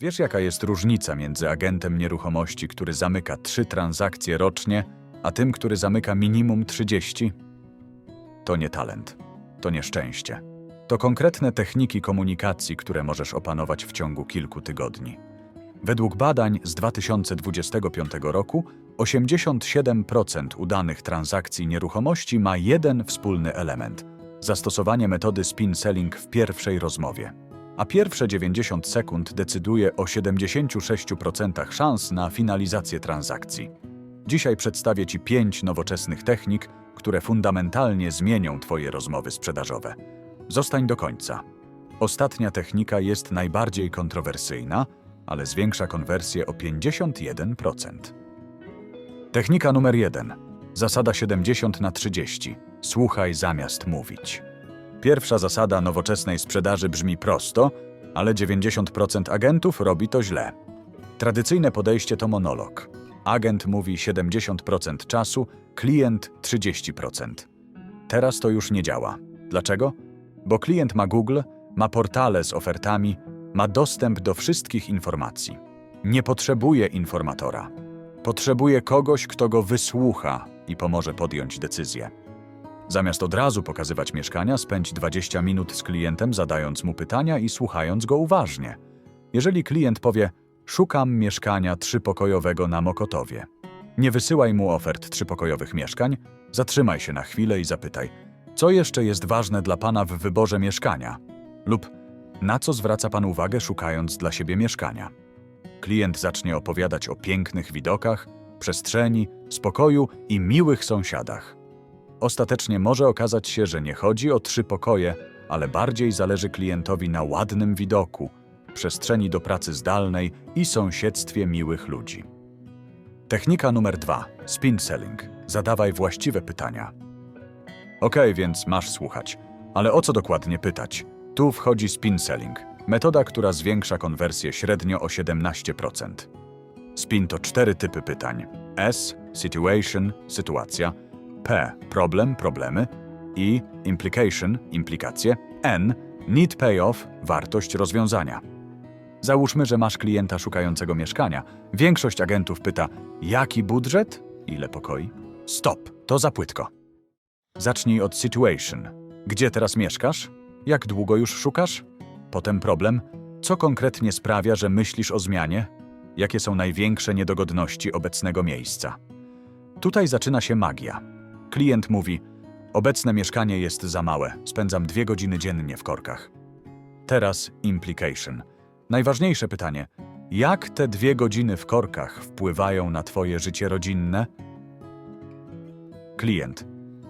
Wiesz, jaka jest różnica między agentem nieruchomości, który zamyka trzy transakcje rocznie, a tym, który zamyka minimum 30? To nie talent, to nie szczęście. To konkretne techniki komunikacji, które możesz opanować w ciągu kilku tygodni. Według badań z 2025 roku 87% udanych transakcji nieruchomości ma jeden wspólny element zastosowanie metody spin selling w pierwszej rozmowie. A pierwsze 90 sekund decyduje o 76% szans na finalizację transakcji. Dzisiaj przedstawię Ci pięć nowoczesnych technik, które fundamentalnie zmienią Twoje rozmowy sprzedażowe. Zostań do końca. Ostatnia technika jest najbardziej kontrowersyjna, ale zwiększa konwersję o 51%. Technika numer 1. Zasada 70 na 30. Słuchaj zamiast mówić. Pierwsza zasada nowoczesnej sprzedaży brzmi prosto, ale 90% agentów robi to źle. Tradycyjne podejście to monolog. Agent mówi 70% czasu, klient 30%. Teraz to już nie działa. Dlaczego? Bo klient ma Google, ma portale z ofertami, ma dostęp do wszystkich informacji. Nie potrzebuje informatora. Potrzebuje kogoś, kto go wysłucha i pomoże podjąć decyzję. Zamiast od razu pokazywać mieszkania, spędź 20 minut z klientem, zadając mu pytania i słuchając go uważnie. Jeżeli klient powie: Szukam mieszkania trzypokojowego na Mokotowie, nie wysyłaj mu ofert trzypokojowych mieszkań, zatrzymaj się na chwilę i zapytaj: Co jeszcze jest ważne dla pana w wyborze mieszkania? Lub na co zwraca pan uwagę, szukając dla siebie mieszkania? Klient zacznie opowiadać o pięknych widokach, przestrzeni, spokoju i miłych sąsiadach. Ostatecznie może okazać się, że nie chodzi o trzy pokoje, ale bardziej zależy klientowi na ładnym widoku, przestrzeni do pracy zdalnej i sąsiedztwie miłych ludzi. Technika numer dwa: spin selling. Zadawaj właściwe pytania. Okej, więc masz słuchać, ale o co dokładnie pytać? Tu wchodzi spin selling, metoda, która zwiększa konwersję średnio o 17%. Spin to cztery typy pytań: S situation sytuacja, P problem problemy, I implication implikacje, N need payoff wartość rozwiązania. Załóżmy, że masz klienta szukającego mieszkania. Większość agentów pyta: jaki budżet? Ile pokoi? Stop, to za płytko. Zacznij od situation. Gdzie teraz mieszkasz? Jak długo już szukasz? Potem problem. Co konkretnie sprawia, że myślisz o zmianie? Jakie są największe niedogodności obecnego miejsca? Tutaj zaczyna się magia. Klient mówi: Obecne mieszkanie jest za małe, spędzam dwie godziny dziennie w korkach. Teraz implication. Najważniejsze pytanie: jak te dwie godziny w korkach wpływają na Twoje życie rodzinne? Klient: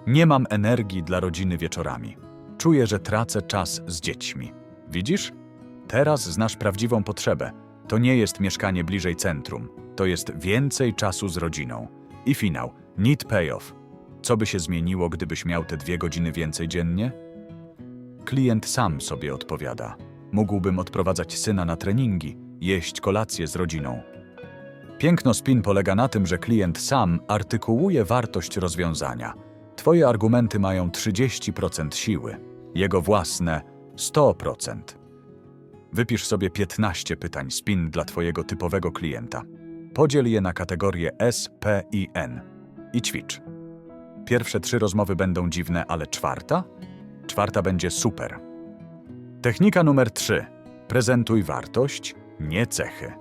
Nie mam energii dla rodziny wieczorami. Czuję, że tracę czas z dziećmi. Widzisz? Teraz znasz prawdziwą potrzebę. To nie jest mieszkanie bliżej centrum, to jest więcej czasu z rodziną. I finał: need payoff. Co by się zmieniło, gdybyś miał te dwie godziny więcej dziennie? Klient sam sobie odpowiada. Mógłbym odprowadzać syna na treningi, jeść kolację z rodziną. Piękno spin polega na tym, że klient sam artykułuje wartość rozwiązania. Twoje argumenty mają 30% siły, jego własne 100%. Wypisz sobie 15 pytań spin dla Twojego typowego klienta. Podziel je na kategorie S, P i N i ćwicz. Pierwsze trzy rozmowy będą dziwne, ale czwarta? Czwarta będzie super. Technika numer 3. Prezentuj wartość, nie cechy.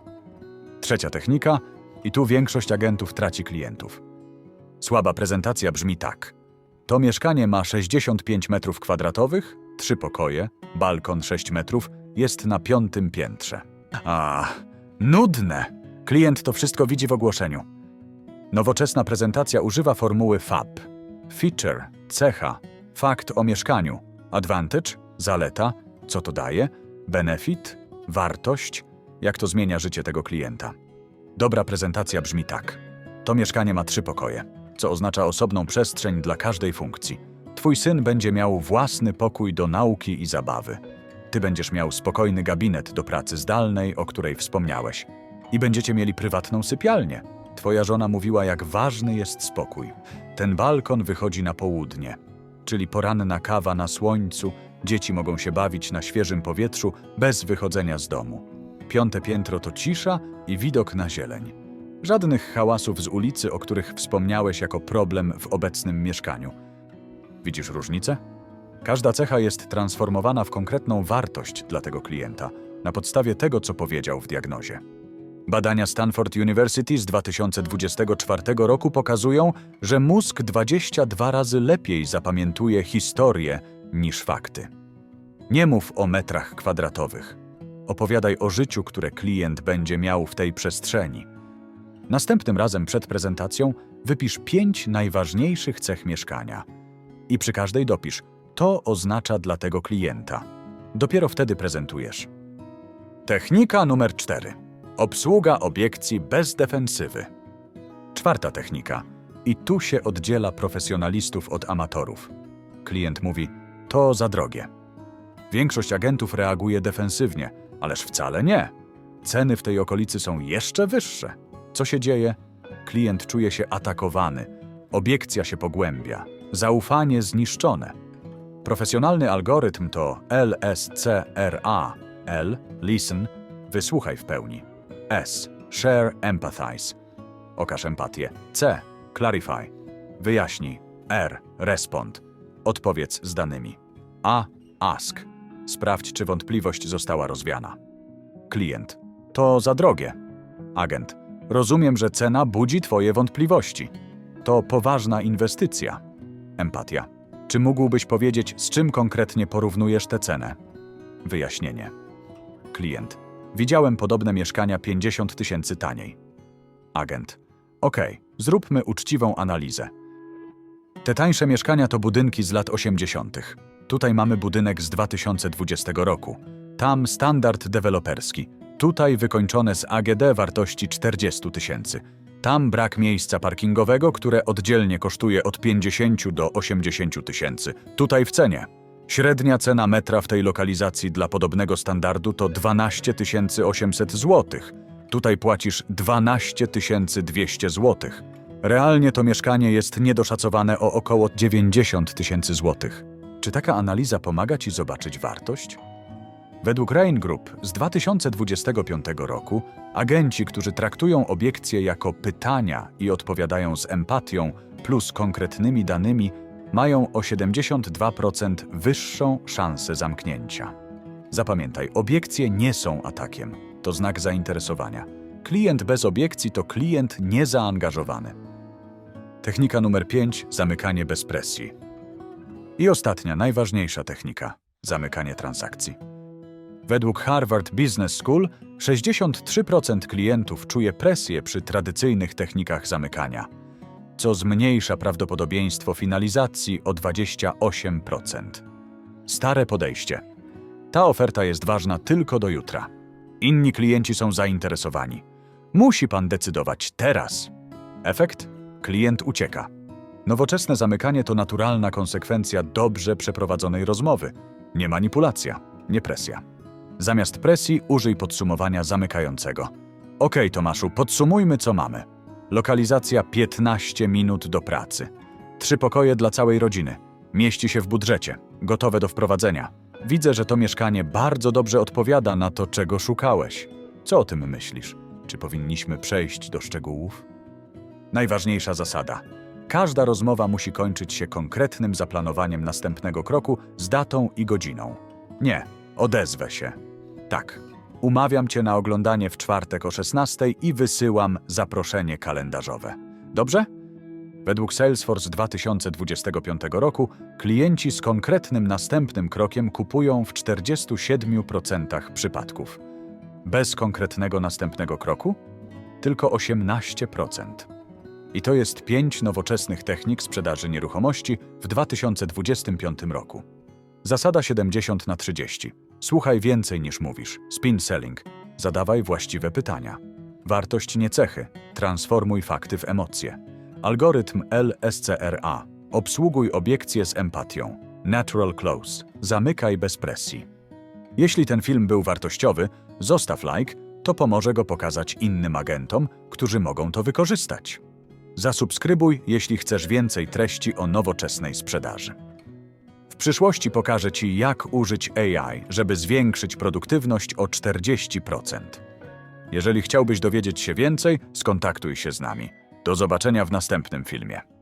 Trzecia technika, i tu większość agentów traci klientów. Słaba prezentacja brzmi tak. To mieszkanie ma 65 metrów kwadratowych, trzy pokoje, balkon 6 metrów, jest na piątym piętrze. A, nudne! Klient to wszystko widzi w ogłoszeniu. Nowoczesna prezentacja używa formuły FAB. Feature, cecha, fakt o mieszkaniu, advantage, zaleta, co to daje, benefit, wartość, jak to zmienia życie tego klienta. Dobra prezentacja brzmi tak. To mieszkanie ma trzy pokoje, co oznacza osobną przestrzeń dla każdej funkcji. Twój syn będzie miał własny pokój do nauki i zabawy. Ty będziesz miał spokojny gabinet do pracy zdalnej, o której wspomniałeś. I będziecie mieli prywatną sypialnię. Twoja żona mówiła, jak ważny jest spokój. Ten balkon wychodzi na południe, czyli poranna kawa na słońcu, dzieci mogą się bawić na świeżym powietrzu bez wychodzenia z domu. Piąte piętro to cisza i widok na zieleń. Żadnych hałasów z ulicy, o których wspomniałeś jako problem w obecnym mieszkaniu. Widzisz różnicę? Każda cecha jest transformowana w konkretną wartość dla tego klienta na podstawie tego, co powiedział w diagnozie. Badania Stanford University z 2024 roku pokazują, że mózg 22 razy lepiej zapamiętuje historię niż fakty. Nie mów o metrach kwadratowych. Opowiadaj o życiu, które klient będzie miał w tej przestrzeni. Następnym razem przed prezentacją wypisz pięć najważniejszych cech mieszkania. I przy każdej dopisz, to oznacza dla tego klienta. Dopiero wtedy prezentujesz. Technika numer 4. Obsługa obiekcji bez defensywy. Czwarta technika. I tu się oddziela profesjonalistów od amatorów. Klient mówi: To za drogie. Większość agentów reaguje defensywnie, ależ wcale nie. Ceny w tej okolicy są jeszcze wyższe. Co się dzieje? Klient czuje się atakowany, obiekcja się pogłębia, zaufanie zniszczone. Profesjonalny algorytm to LSCRA. L. Listen. Wysłuchaj w pełni. S. Share empathize. Okaż empatię. C. Clarify. Wyjaśnij. R. Respond. Odpowiedz z danymi. A. Ask. Sprawdź, czy wątpliwość została rozwiana. Klient. To za drogie. Agent. Rozumiem, że cena budzi Twoje wątpliwości. To poważna inwestycja. Empatia. Czy mógłbyś powiedzieć, z czym konkretnie porównujesz tę cenę? Wyjaśnienie. Klient. Widziałem podobne mieszkania 50 tysięcy taniej. Agent. Okej, zróbmy uczciwą analizę. Te tańsze mieszkania to budynki z lat 80. Tutaj mamy budynek z 2020 roku. Tam standard deweloperski. Tutaj wykończone z AGD wartości 40 tysięcy. Tam brak miejsca parkingowego, które oddzielnie kosztuje od 50 do 80 tysięcy. Tutaj w cenie. Średnia cena metra w tej lokalizacji dla podobnego standardu to 12 800 zł. Tutaj płacisz 12 200 zł. Realnie to mieszkanie jest niedoszacowane o około 90 tysięcy złotych. Czy taka analiza pomaga Ci zobaczyć wartość? Według Rain Group z 2025 roku agenci, którzy traktują obiekcje jako pytania i odpowiadają z empatią plus konkretnymi danymi, mają o 72% wyższą szansę zamknięcia. Zapamiętaj, obiekcje nie są atakiem, to znak zainteresowania. Klient bez obiekcji to klient niezaangażowany. Technika numer 5 zamykanie bez presji. I ostatnia, najważniejsza technika zamykanie transakcji. Według Harvard Business School 63% klientów czuje presję przy tradycyjnych technikach zamykania, co zmniejsza prawdopodobieństwo finalizacji o 28%. Stare podejście. Ta oferta jest ważna tylko do jutra. Inni klienci są zainteresowani. Musi pan decydować teraz. Efekt? Klient ucieka. Nowoczesne zamykanie to naturalna konsekwencja dobrze przeprowadzonej rozmowy. Nie manipulacja, nie presja. Zamiast presji użyj podsumowania zamykającego. Okej, Tomaszu, podsumujmy, co mamy. Lokalizacja 15 minut do pracy. Trzy pokoje dla całej rodziny. Mieści się w budżecie. Gotowe do wprowadzenia. Widzę, że to mieszkanie bardzo dobrze odpowiada na to, czego szukałeś. Co o tym myślisz? Czy powinniśmy przejść do szczegółów? Najważniejsza zasada. Każda rozmowa musi kończyć się konkretnym zaplanowaniem następnego kroku z datą i godziną. Nie, odezwę się. Tak, umawiam cię na oglądanie w czwartek o 16 i wysyłam zaproszenie kalendarzowe. Dobrze? Według Salesforce 2025 roku klienci z konkretnym następnym krokiem kupują w 47% przypadków. Bez konkretnego następnego kroku? Tylko 18%. I to jest pięć nowoczesnych technik sprzedaży nieruchomości w 2025 roku. Zasada 70 na 30. Słuchaj więcej niż mówisz. Spin selling. Zadawaj właściwe pytania. Wartość nie cechy. Transformuj fakty w emocje. Algorytm LSCRA. Obsługuj obiekcje z empatią. Natural close. Zamykaj bez presji. Jeśli ten film był wartościowy, zostaw like, to pomoże go pokazać innym agentom, którzy mogą to wykorzystać. Zasubskrybuj, jeśli chcesz więcej treści o nowoczesnej sprzedaży. W przyszłości pokażę Ci, jak użyć AI, żeby zwiększyć produktywność o 40%. Jeżeli chciałbyś dowiedzieć się więcej, skontaktuj się z nami. Do zobaczenia w następnym filmie.